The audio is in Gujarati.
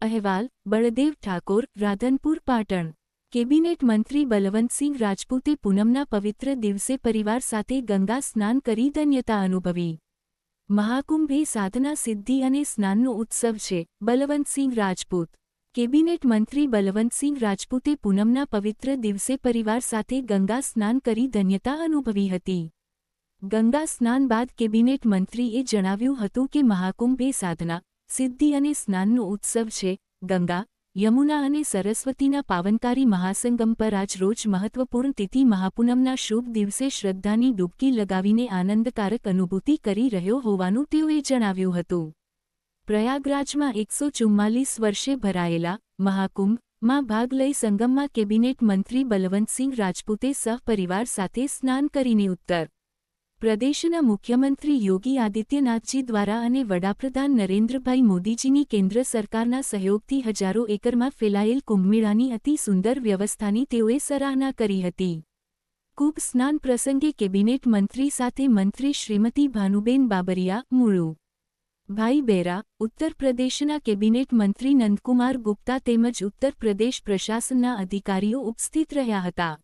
અહેવાલ, બળદેવ ઠાકોર, રાધનપુર પાટણ. કેબિનેટ મંત્રી બલવંતસિંહ રાજપૂતે પૂનમના પવિત્ર દિવસે પરિવાર સાથે ગંગા સ્નાન કરી ધન્યતા અનુભવી. મહાકુંભે સાધના સિદ્ધિ અને સ્નાનનો ઉત્સવ છે, બલવંતસિંહ રાજપૂત. કેબિનેટ મંત્રી બલવંતસિંહ રાજપૂતે પૂનમના પવિત્ર દિવસે પરિવાર સાથે ગંગા સ્નાન કરી ધન્યતા અનુભવી હતી. ગંગા સ્નાન બાદ કેબિનેટ મંત્રીએ જણાવ્યું હતું કે મહાકુંભે સાધના સિદ્ધિ અને સ્નાનનો ઉત્સવ છે, ગંગા, યમુના અને સરસ્વતીના પાવનકારી મહાસંગમ પર આજ રોજ મહત્વપૂર્ણ તિથિ મહાપૂનમના શુભ દિવસે શ્રદ્ધાની ડૂબકી લગાવીને આનંદકારક અનુભૂતિ કરી રહ્યો હોવાનું તેઓએ જણાવ્યું હતું. પ્રયાગરાજમાં એકસો ચુમ્માલીસ વર્ષે ભરાયેલા મહાકુંભમાં ભાગ લઈ સંગમમાં કેબિનેટ મંત્રી બલવંતસિંહ રાજપૂતે સહપરિવાર સાથે સ્નાન કરીને ઉત્તર પ્રદેશના મુખ્યમંત્રી યોગી આદિત્યનાથજી દ્વારા અને વડાપ્રધાન નરેન્દ્રભાઈ મોદીજીની કેન્દ્ર સરકારના સહયોગથી હજારો એકરમાં ફેલાયેલ કુંભમેળાની અતિ સુંદર વ્યવસ્થાની તેઓએ સરાહના કરી હતી. કુંભ સ્નાન પ્રસંગે કેબિનેટ મંત્રી સાથે મંત્રી શ્રીમતી ભાનુબેન બાબરિયા, મૂળુ. ભાઈ બેરા, ઉત્તર પ્રદેશના કેબિનેટ મંત્રી નંદકુમાર ગુપ્તા તેમજ ઉત્તર પ્રદેશ પ્રશાસનના અધિકારીઓ ઉપસ્થિત રહ્યા હતા.